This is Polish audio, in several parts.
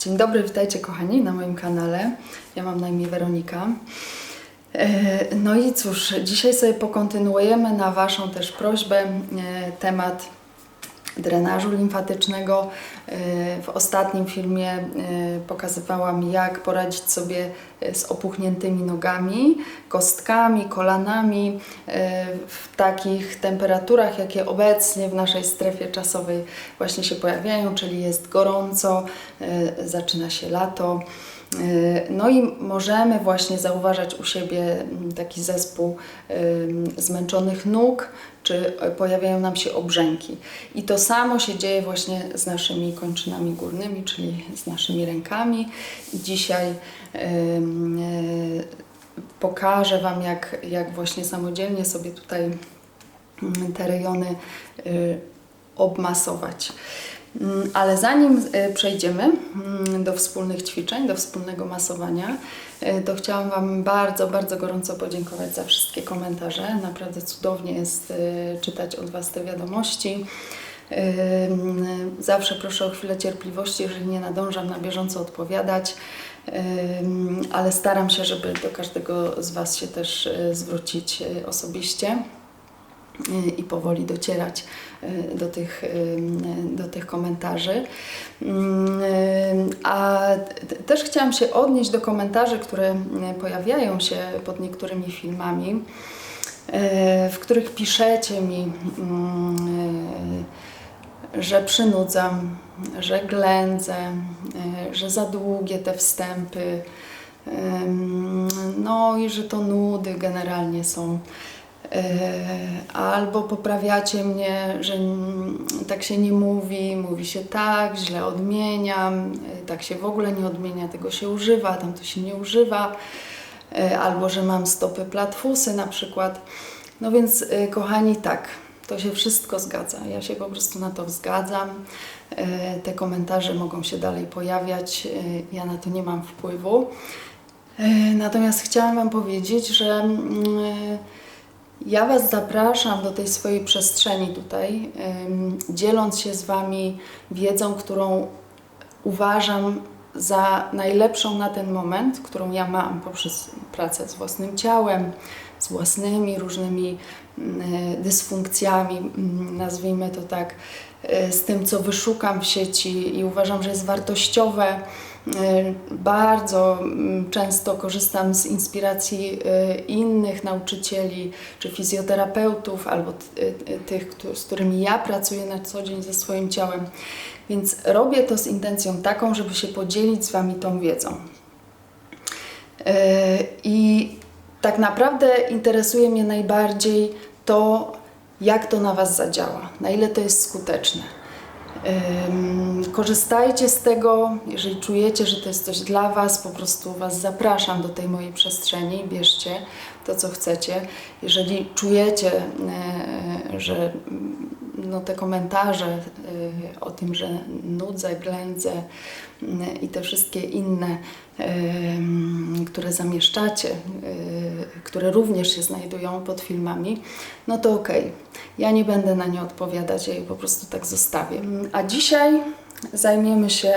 Dzień dobry, witajcie kochani na moim kanale. Ja mam na imię Weronika. E, No i cóż, dzisiaj sobie pokontynuujemy na Waszą też prośbę e, temat drenażu limfatycznego. E, W ostatnim filmie e, pokazywałam, jak poradzić sobie e, z opuchniętymi nogami, kostkami, kolanami w takich temperaturach, jakie obecnie w naszej strefie czasowej właśnie się pojawiają, czyli jest gorąco, zaczyna się lato. E, No i możemy właśnie zauważać u siebie mm, taki zespół ym, zmęczonych nóg, czy pojawiają nam się obrzęki. I to samo się dzieje właśnie z naszymi kończynami górnymi, czyli z naszymi rękami. I dzisiaj e, pokażę Wam, jak, jak właśnie samodzielnie sobie tutaj mm, te rejony y, obmasować. Mm, Ale zanim y, przejdziemy mm, do wspólnych ćwiczeń, do wspólnego masowania, y, to chciałam Wam bardzo, bardzo gorąco podziękować za wszystkie komentarze. Naprawdę cudownie jest y, czytać od Was te wiadomości. Zawsze proszę o chwilę cierpliwości, jeżeli nie nadążam na bieżąco odpowiadać, ale staram się, żeby do każdego z Was się też zwrócić osobiście i powoli docierać y, do tych, ym, do tych komentarzy. Ym, A też chciałam się odnieść do komentarzy, które y, pojawiają się pod niektórymi filmami, y, w których piszecie mi, ym, że przynudzam, że ględzę, y, że za długie te wstępy, ym, no i że to nudy generalnie są. E, Albo poprawiacie mnie, że tak się nie mówi, mówi się tak, źle odmieniam, e, tak się w ogóle nie odmienia, tego się używa, tam to się nie używa. E, Albo że mam stopy platfusy na przykład. No więc, kochani, tak, to się wszystko zgadza. Ja się po prostu na to zgadzam. Te komentarze mogą się dalej pojawiać, ja na to nie mam wpływu. Natomiast chciałam Wam powiedzieć, że mm, ja Was zapraszam do tej swojej przestrzeni tutaj, dzieląc się z Wami wiedzą, którą uważam za najlepszą na ten moment, którą ja mam poprzez pracę z własnym ciałem, z własnymi różnymi mm, e, dysfunkcjami, mm, nazwijmy to tak, e, z tym, co wyszukam w sieci i uważam, że jest wartościowe. E, Bardzo mm, często korzystam z inspiracji e, innych nauczycieli czy fizjoterapeutów albo e, tych, z którymi ja pracuję na co dzień ze swoim ciałem. Więc robię to z intencją taką, żeby się podzielić z Wami tą wiedzą. I tak naprawdę interesuje mnie najbardziej to, jak to na Was zadziała, na ile to jest skuteczne. Korzystajcie z tego, jeżeli czujecie, że to jest coś dla Was, po prostu Was zapraszam do tej mojej przestrzeni, bierzcie to, co chcecie. Jeżeli czujecie, e, że no, te komentarze e, o tym, że nudzę, ględzę mm, i te wszystkie inne, em, które zamieszczacie, które również się znajdują pod filmami, no to okej. Ja nie będę na nie odpowiadać, ja je po prostu tak zostawię. A dzisiaj zajmiemy się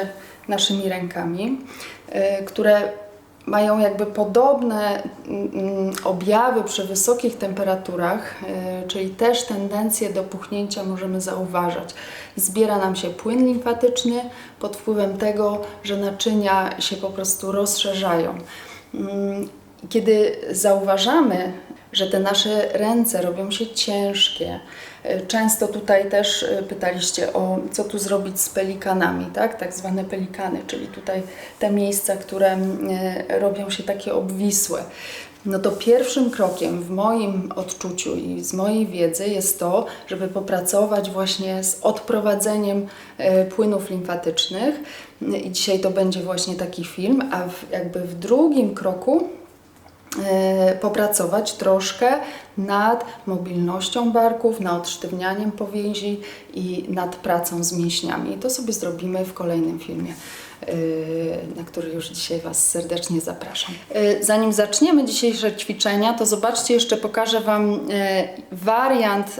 naszymi rękami, y, które mają jakby podobne mm, objawy przy wysokich temperaturach, y, czyli też tendencje do puchnięcia możemy zauważać. Zbiera nam się płyn limfatyczny pod wpływem tego, że naczynia się po prostu rozszerzają. Mm, Kiedy zauważamy, że te nasze ręce robią się ciężkie, y, często tutaj też y, pytaliście o co tu zrobić z pelikanami, tak? Tak zwane pelikany, czyli tutaj te miejsca, które y, robią się takie obwisłe. No to pierwszym krokiem w moim odczuciu i z mojej wiedzy jest to, żeby popracować właśnie z odprowadzeniem e, płynów limfatycznych. I dzisiaj to będzie właśnie taki film, a w, jakby w drugim kroku e, popracować troszkę nad mobilnością barków, nad odsztywnianiem powięzi i nad pracą z mięśniami. I to sobie zrobimy w kolejnym filmie, e, na który już dzisiaj Was serdecznie zapraszam. E, Zanim zaczniemy dzisiejsze ćwiczenia, to zobaczcie, jeszcze pokażę Wam e, wariant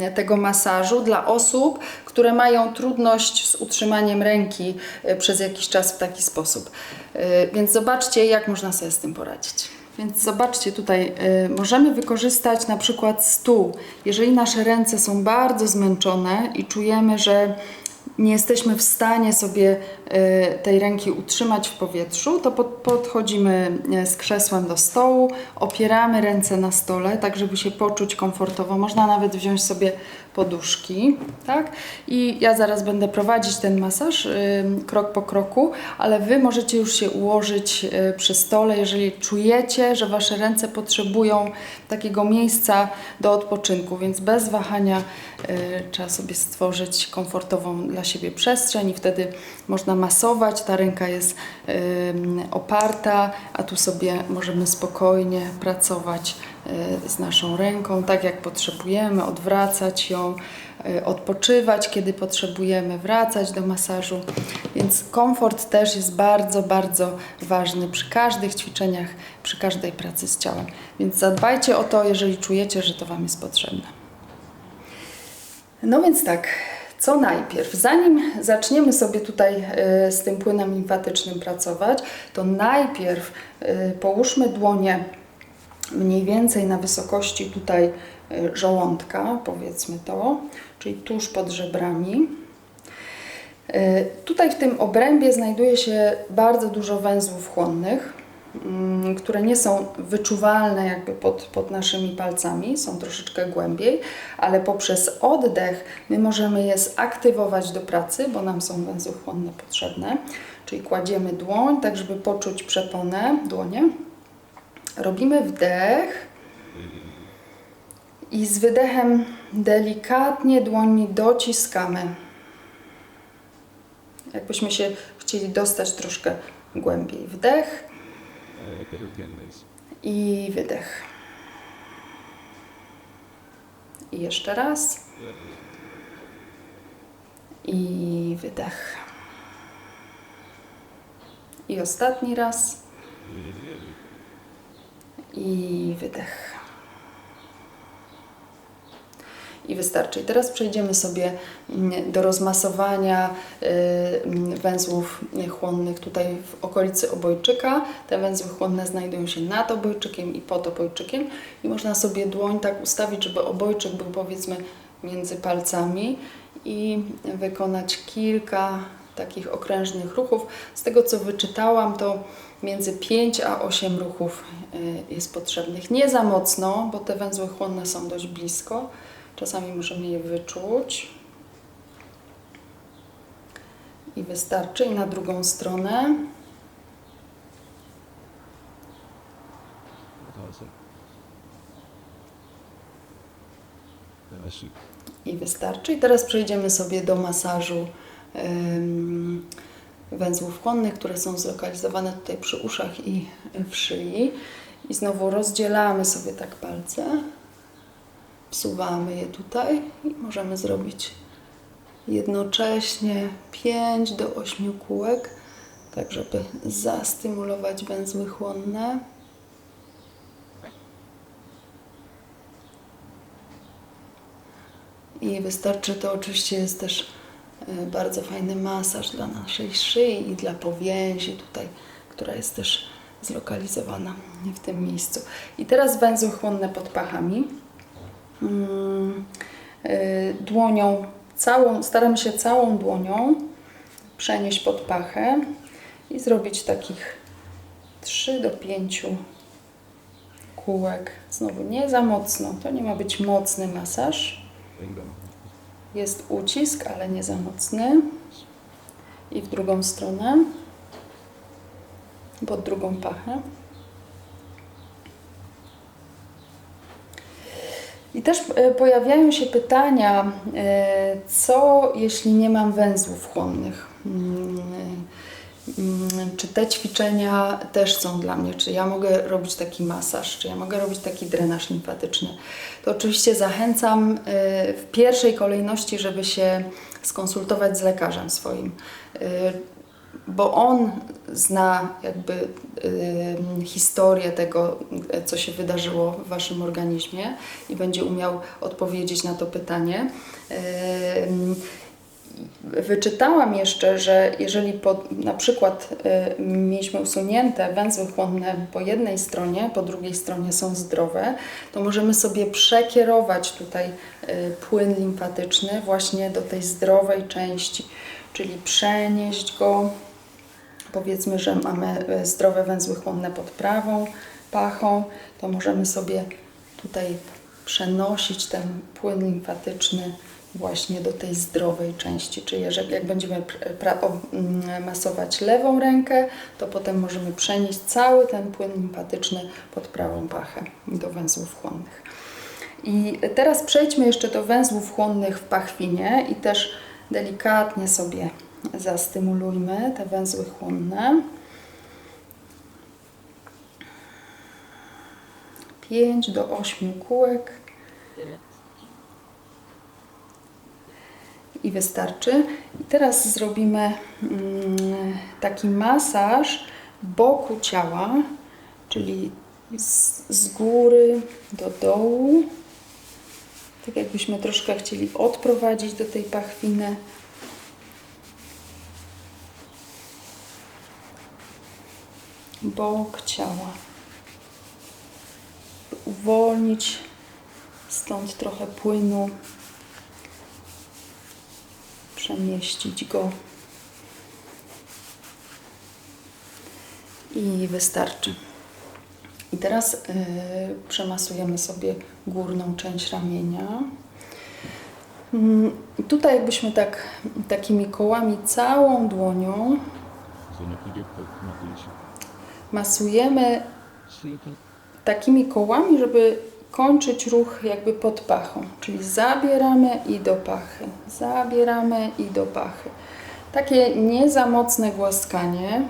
e, tego masażu dla osób, które mają trudność z utrzymaniem ręki e, przez jakiś czas w taki sposób. E, Więc zobaczcie, jak można sobie z tym poradzić. Więc zobaczcie tutaj, y, możemy wykorzystać na przykład stół. Jeżeli nasze ręce są bardzo zmęczone i czujemy, że nie jesteśmy w stanie sobie y, tej ręki utrzymać w powietrzu, to pod, podchodzimy y, z krzesłem do stołu, opieramy ręce na stole, tak żeby się poczuć komfortowo. Można nawet wziąć sobie poduszki, tak? I ja zaraz będę prowadzić ten masaż y, krok po kroku, ale Wy możecie już się ułożyć y, przy stole, jeżeli czujecie, że Wasze ręce potrzebują takiego miejsca do odpoczynku, więc bez wahania y, trzeba sobie stworzyć komfortową dla siebie przestrzeń i wtedy można masować, ta ręka jest y, oparta, a tu sobie możemy spokojnie pracować z naszą ręką, tak jak potrzebujemy, odwracać ją, y, odpoczywać, kiedy potrzebujemy, wracać do masażu. Więc komfort też jest bardzo, bardzo ważny przy każdych ćwiczeniach, przy każdej pracy z ciałem. Więc zadbajcie o to, jeżeli czujecie, że to Wam jest potrzebne. No więc tak, co najpierw? Zanim zaczniemy sobie tutaj y, z tym płynem limfatycznym pracować, to najpierw y, połóżmy dłonie mniej więcej na wysokości tutaj y, żołądka, powiedzmy to, czyli tuż pod żebrami. Y, Tutaj w tym obrębie znajduje się bardzo dużo węzłów chłonnych, mm, które nie są wyczuwalne jakby pod, pod naszymi palcami, są troszeczkę głębiej, ale poprzez oddech my możemy je zaktywować do pracy, bo nam są węzły chłonne potrzebne. Czyli kładziemy dłoń, tak żeby poczuć przeponę, dłonie. Robimy wdech i z wydechem delikatnie dłońmi dociskamy jakbyśmy się chcieli dostać troszkę głębiej. Wdech I wydech. I jeszcze raz. I wydech. I ostatni raz. I wydech. I wystarczy. I teraz przejdziemy sobie mm, do rozmasowania y, mm, węzłów chłonnych tutaj w okolicy obojczyka. Te węzły chłonne znajdują się nad obojczykiem i pod obojczykiem i można sobie dłoń tak ustawić, żeby obojczyk był powiedzmy między palcami i wykonać kilka takich okrężnych ruchów. Z tego co wyczytałam, to między 5 a 8 ruchów y, jest potrzebnych. Nie za mocno, bo te węzły chłonne są dość blisko. Czasami możemy je wyczuć. I wystarczy. I na drugą stronę. I wystarczy. I teraz przejdziemy sobie do masażu ym, węzłów chłonnych, które są zlokalizowane tutaj przy uszach i w szyi. I znowu rozdzielamy sobie tak palce. Wsuwamy je tutaj i możemy zrobić jednocześnie 5 do 8 kółek, tak żeby zastymulować węzły chłonne. I wystarczy to oczywiście jest też bardzo fajny masaż dla naszej szyi i dla powięzi tutaj, która jest też zlokalizowana w tym miejscu. I teraz węzły chłonne pod pachami. Mm, y, Dłonią całą, staramy się całą dłonią przenieść pod pachę i zrobić takich 3 do 5 kółek. Znowu nie za mocno, to nie ma być mocny masaż. Jest ucisk, ale nie za mocny. I w drugą stronę. Pod drugą pachę. I też e, pojawiają się pytania, e, co jeśli nie mam węzłów chłonnych? Mm, czy te ćwiczenia też są dla mnie, czy ja mogę robić taki masaż, czy ja mogę robić taki drenaż limfatyczny. To oczywiście zachęcam y, w pierwszej kolejności, żeby się skonsultować z lekarzem swoim, y, bo on zna jakby y, historię tego, co się wydarzyło w Waszym organizmie i będzie umiał odpowiedzieć na to pytanie. Wyczytałam jeszcze, że jeżeli po, na przykład y, mieliśmy usunięte węzły chłonne po jednej stronie, po drugiej stronie są zdrowe, to możemy sobie przekierować tutaj y, płyn limfatyczny właśnie do tej zdrowej części, czyli przenieść go. Powiedzmy, że mamy y, zdrowe węzły chłonne pod prawą pachą, to możemy sobie tutaj przenosić ten płyn limfatyczny właśnie do tej zdrowej części. Czyli jeżeli jak będziemy mm, masować lewą rękę, to potem możemy przenieść cały ten płyn limfatyczny pod prawą pachę do węzłów chłonnych. I teraz przejdźmy jeszcze do węzłów chłonnych w pachwinie i też delikatnie sobie zastymulujmy te węzły chłonne. 5 do 8 kółek. I wystarczy. I teraz zrobimy mm, taki masaż boku ciała, czyli z, z góry do dołu. Tak jakbyśmy troszkę chcieli odprowadzić do tej pachwiny. Bok ciała. Uwolnić stąd trochę płynu przemieścić go i wystarczy. I teraz y, przemasujemy sobie górną część ramienia. Mm, Tutaj jakbyśmy tak takimi kołami całą dłonią masujemy takimi kołami, żeby kończyć ruch jakby pod pachą. Czyli zabieramy i do pachy, zabieramy i do pachy. Takie nie za mocne głaskanie.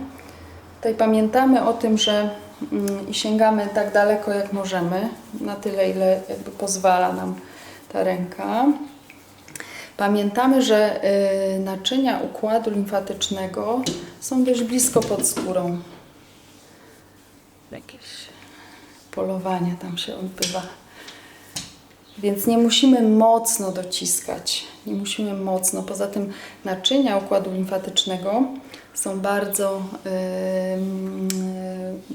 Tutaj pamiętamy o tym, że mm, i sięgamy tak daleko jak możemy, na tyle ile jakby pozwala nam ta ręka. Pamiętamy, że y, naczynia układu limfatycznego są dość blisko pod skórą. Jakieś polowanie tam się odbywa. Więc nie musimy mocno dociskać. Nie musimy mocno. Poza tym naczynia układu limfatycznego są bardzo ym,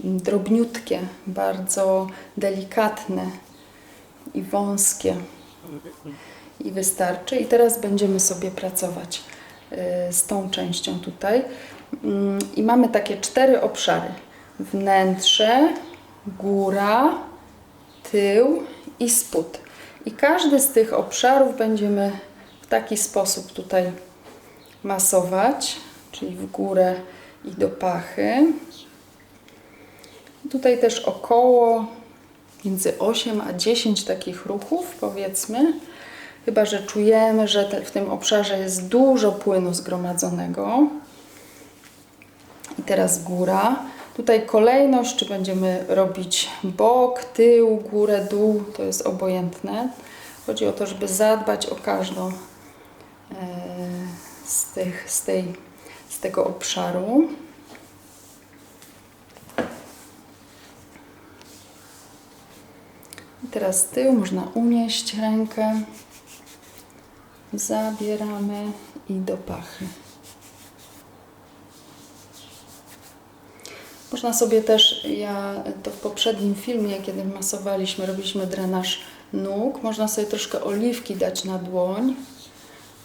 ym, drobniutkie, bardzo delikatne i wąskie. I wystarczy. I teraz będziemy sobie pracować y, z tą częścią tutaj. Ym, I mamy takie cztery obszary. Wnętrze, góra, tył i spód. I każdy z tych obszarów będziemy w taki sposób tutaj masować, czyli w górę i do pachy. Tutaj też około między 8 a 10 takich ruchów, powiedzmy. Chyba, że czujemy, że w tym obszarze jest dużo płynu zgromadzonego. I teraz góra. Tutaj kolejność, czy będziemy robić bok, tył, górę, dół, to jest obojętne. Chodzi o to, żeby zadbać o każdą e, z, tych, z, tej, z tego obszaru. I teraz tył, można unieść rękę. Zabieramy i do pachy. Można sobie też, ja to w poprzednim filmie, kiedy masowaliśmy, robiliśmy drenaż nóg, można sobie troszkę oliwki dać na dłoń,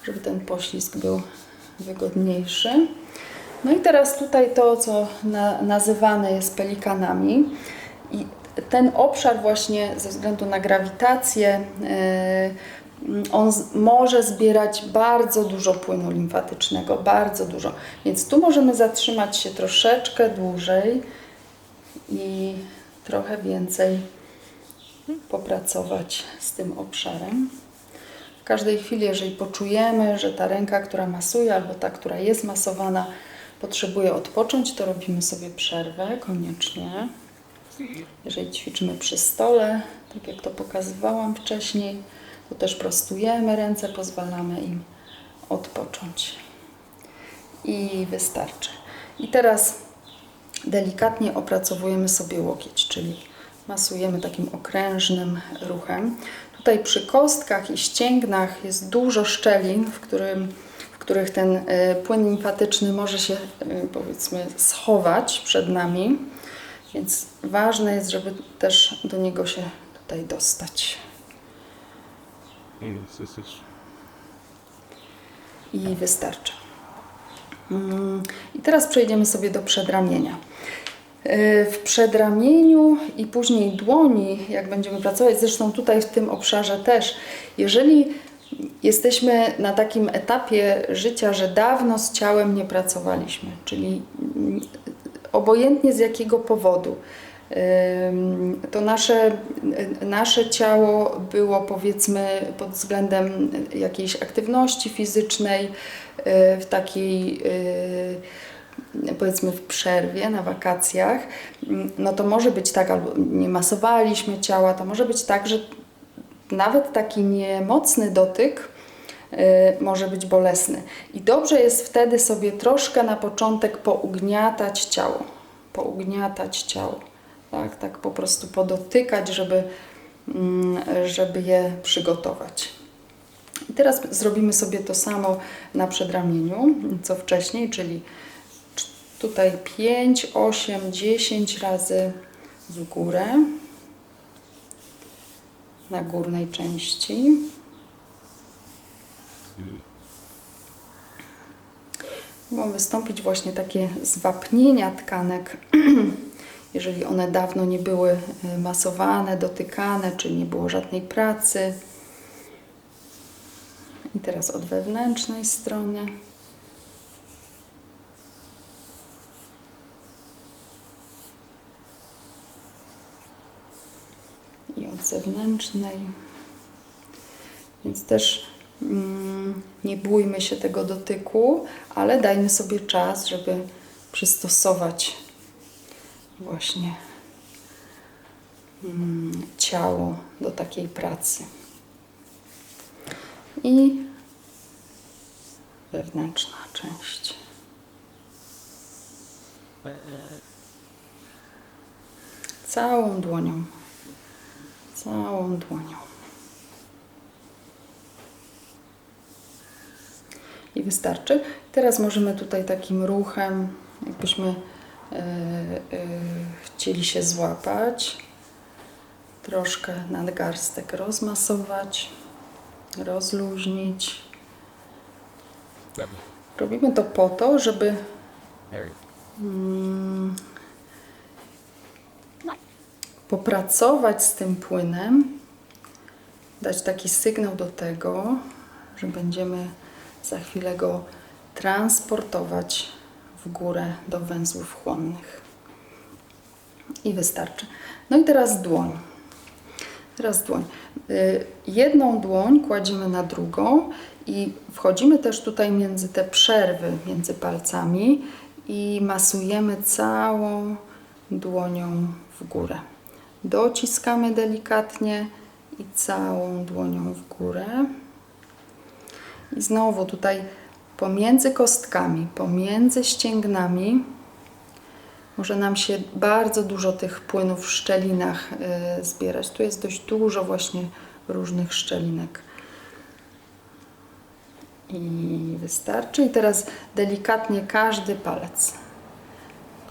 żeby ten poślizg był wygodniejszy. No i teraz tutaj to, co na, nazywane jest pelikanami. I ten obszar właśnie ze względu na grawitację, yy, on może zbierać bardzo dużo płynu limfatycznego, bardzo dużo. Więc tu możemy zatrzymać się troszeczkę dłużej i trochę więcej popracować z tym obszarem. W każdej chwili, jeżeli poczujemy, że ta ręka, która masuje, albo ta, która jest masowana, potrzebuje odpocząć, to robimy sobie przerwę koniecznie. Jeżeli ćwiczymy przy stole, tak jak to pokazywałam wcześniej, to też prostujemy ręce, pozwalamy im odpocząć. I wystarczy. I teraz delikatnie opracowujemy sobie łokieć, czyli masujemy takim okrężnym ruchem. Tutaj przy kostkach i ścięgnach jest dużo szczelin, w, którym, w których ten y, płyn limfatyczny może się y, powiedzmy schować przed nami. Więc ważne jest, żeby też do niego się tutaj dostać. Jest, jest, jest. i wystarczy. Mm, I teraz przejdziemy sobie do przedramienia. Yy, W przedramieniu i później dłoni, jak będziemy pracować, zresztą tutaj w tym obszarze też, jeżeli jesteśmy na takim etapie życia, że dawno z ciałem nie pracowaliśmy, czyli obojętnie z jakiego powodu, to nasze, nasze ciało było powiedzmy pod względem jakiejś aktywności fizycznej y, w takiej y, powiedzmy w przerwie, na wakacjach, no to może być tak, albo nie masowaliśmy ciała, to może być tak, że nawet taki niemocny dotyk y, może być bolesny. I dobrze jest wtedy sobie troszkę na początek pougniatać ciało. Pougniatać ciało. Tak, tak po prostu podotykać, żeby, mm, żeby je przygotować. I teraz zrobimy sobie to samo na przedramieniu, co wcześniej, czyli cz- tutaj 5, 8, 10 razy w górę na górnej części. Mogą wystąpić właśnie takie zwapnienia tkanek, jeżeli one dawno nie były y, masowane, dotykane, czy nie było żadnej pracy. I teraz od wewnętrznej strony. I od zewnętrznej. Więc też mm, nie bójmy się tego dotyku, ale dajmy sobie czas, żeby przystosować właśnie mm, ciało do takiej pracy. I wewnętrzna część. Całą dłonią. Całą dłonią. I wystarczy. Teraz możemy tutaj takim ruchem, jakbyśmy e, e, chcieli się złapać, troszkę nadgarstek rozmasować, rozluźnić. Robimy to po to, żeby mm, popracować z tym płynem, dać taki sygnał do tego, że będziemy za chwilę go transportować w górę do węzłów chłonnych. I wystarczy. No i teraz dłoń. Teraz dłoń. Y, Jedną dłoń kładziemy na drugą i wchodzimy też tutaj między te przerwy między palcami i masujemy całą dłonią w górę. Dociskamy delikatnie i całą dłonią w górę. I znowu tutaj pomiędzy kostkami, pomiędzy ścięgnami może nam się bardzo dużo tych płynów w szczelinach y, zbierać. Tu jest dość dużo właśnie różnych szczelinek. I wystarczy. I teraz delikatnie każdy palec.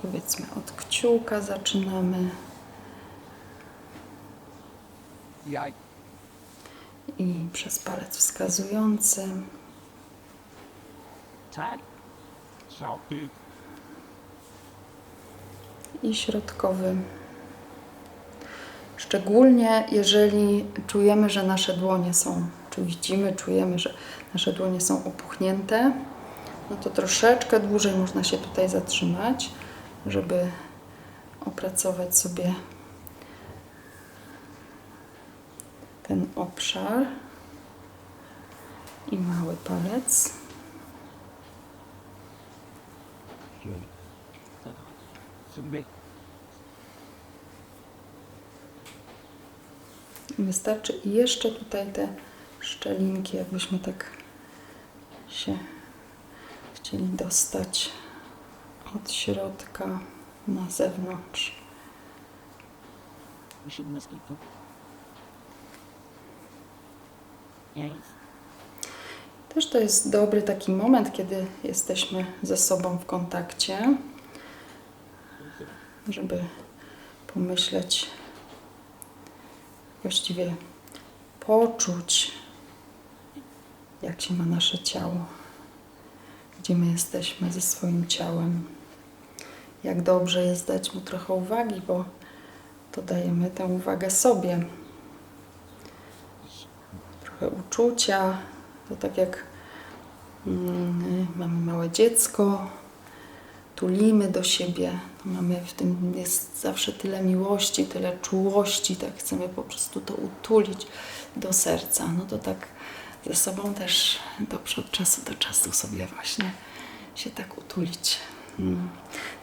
Powiedzmy od kciuka zaczynamy i przez palec wskazujący. Tak. Salty. i środkowy. Szczególnie jeżeli czujemy, że nasze dłonie są, czy widzimy, czujemy, że nasze dłonie są opuchnięte, no to troszeczkę dłużej można się tutaj zatrzymać, żeby opracować sobie ten obszar i mały palec. Submit. Wystarczy jeszcze tutaj te szczelinki, jakbyśmy tak się chcieli dostać od środka na zewnątrz. Też to jest dobry taki moment, kiedy jesteśmy ze sobą w kontakcie, żeby pomyśleć, właściwie poczuć, jak się ma nasze ciało, gdzie my jesteśmy ze swoim ciałem. Jak dobrze jest dać mu trochę uwagi, bo to dajemy tę uwagę sobie. Trochę uczucia, to tak jak mm, mamy małe dziecko, tulimy do siebie, mamy w tym jest zawsze tyle miłości, tyle czułości, tak chcemy po prostu to utulić do serca. No to tak ze sobą też dobrze od czasu do czasu sobie właśnie się tak utulić. Mm.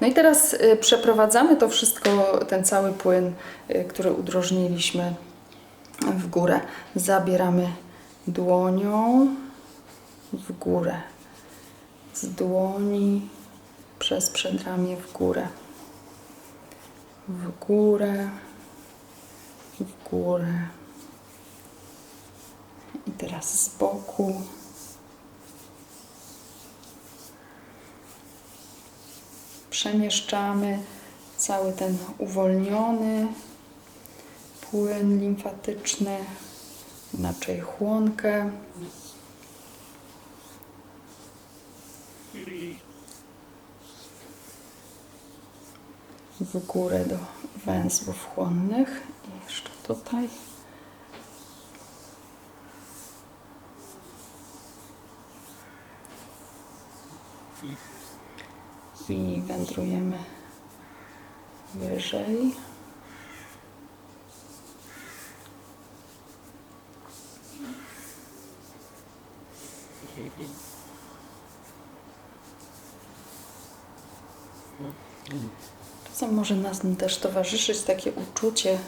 No i teraz y, przeprowadzamy to wszystko, ten cały płyn, y, który udrożniliśmy w górę. Zabieramy dłonią w górę. Z dłoni przez przedramię w górę. W górę. W górę. I teraz z boku. Przemieszczamy cały ten uwolniony płyn limfatyczny, inaczej chłonkę. W górę do węzłów chłonnych. I jeszcze tutaj. I wędrujemy wyżej. Czasem może nas też towarzyszyć takie uczucie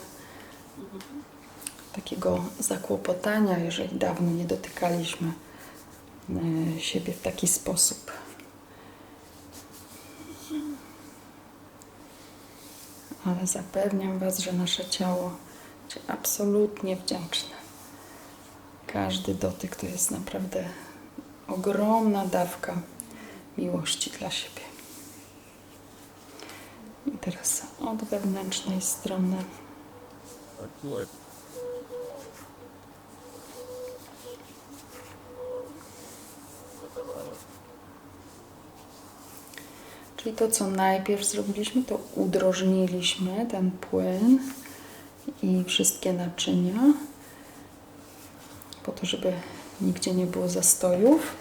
takiego zakłopotania, jeżeli dawno nie dotykaliśmy e, siebie w taki sposób. Ale zapewniam Was, że nasze ciało będzie absolutnie wdzięczne. Każdy dotyk to jest naprawdę ogromna dawka miłości dla siebie. I teraz od wewnętrznej strony. Czyli to, co najpierw zrobiliśmy, to udrożniliśmy ten płyn i wszystkie naczynia, po to, żeby nigdzie nie było zastojów.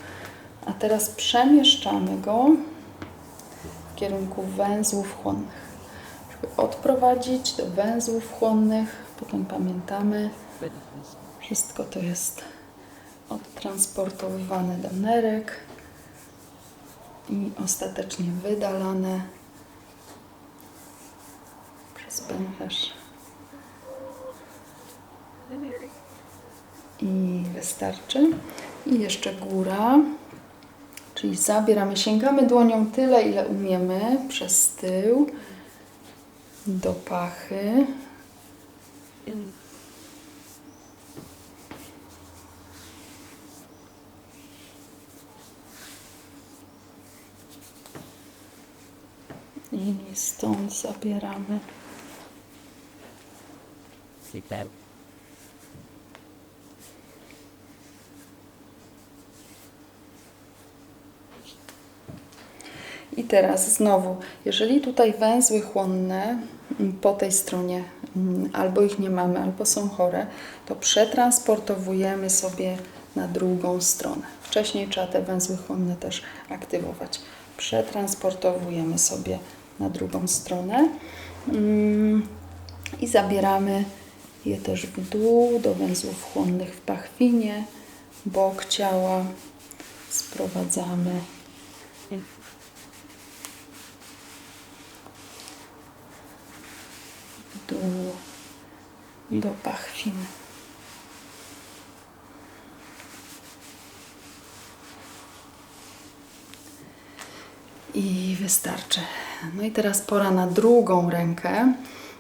A teraz przemieszczamy go w kierunku węzłów chłonnych, żeby odprowadzić do węzłów chłonnych. Potem pamiętamy, wszystko to jest odtransportowywane do nerek i ostatecznie wydalane przez pęcherz. I wystarczy. I jeszcze góra, czyli zabieramy, sięgamy dłonią tyle, ile umiemy przez tył do pachy. I stąd zabieramy Take I teraz znowu, jeżeli tutaj węzły chłonne mm, po tej stronie mm, albo ich nie mamy, albo są chore, to przetransportowujemy sobie na drugą stronę. Wcześniej trzeba te węzły chłonne też aktywować. Przetransportowujemy sobie na drugą stronę mm, i zabieramy je też w dół do węzłów chłonnych w pachwinie, bok ciała. Sprowadzamy dół do pachwin. I wystarczy. No i teraz pora na drugą rękę.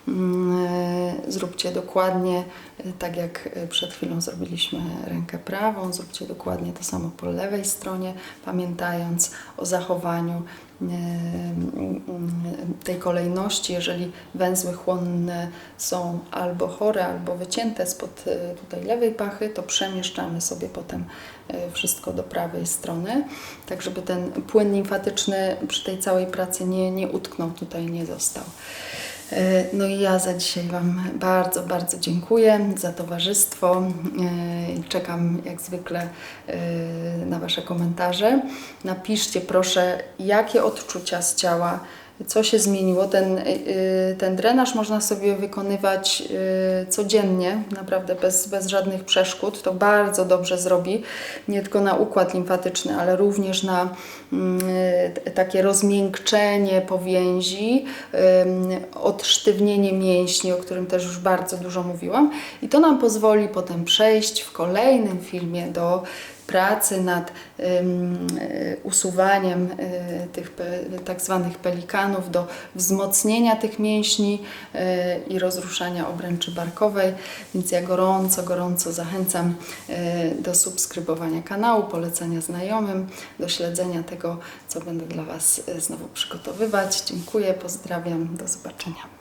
Mm, e, Zróbcie dokładnie e, tak, jak e, przed chwilą zrobiliśmy rękę prawą. Zróbcie dokładnie to samo po lewej stronie, pamiętając o zachowaniu mm, tej kolejności. Jeżeli węzły chłonne są albo chore, albo wycięte spod tutaj lewej pachy, to przemieszczamy sobie potem wszystko do prawej strony, tak żeby ten płyn limfatyczny przy tej całej pracy nie, nie utknął tutaj, nie został. E, No i ja za dzisiaj Wam bardzo, bardzo dziękuję za towarzystwo. E, Czekam jak zwykle e, na Wasze komentarze. Napiszcie proszę, jakie odczucia z ciała, co się zmieniło. Ten, e, ten drenaż można sobie wykonywać e, codziennie, naprawdę bez, bez żadnych przeszkód. To bardzo dobrze zrobi, nie tylko na układ limfatyczny, ale również na mm, takie rozmiękczenie powięzi, odsztywnienie mięśni, o którym też już bardzo dużo mówiłam. I to nam pozwoli potem przejść w kolejnym filmie do pracy nad y, usuwaniem y, tych tak zwanych pelikanów, do wzmocnienia tych mięśni y, i rozruszania obręczy barkowej. Więc ja gorąco, gorąco zachęcam do subskrybowania kanału, polecania znajomym, do śledzenia tego, co będę dla Was znowu przygotowywać. Dziękuję, pozdrawiam, do zobaczenia.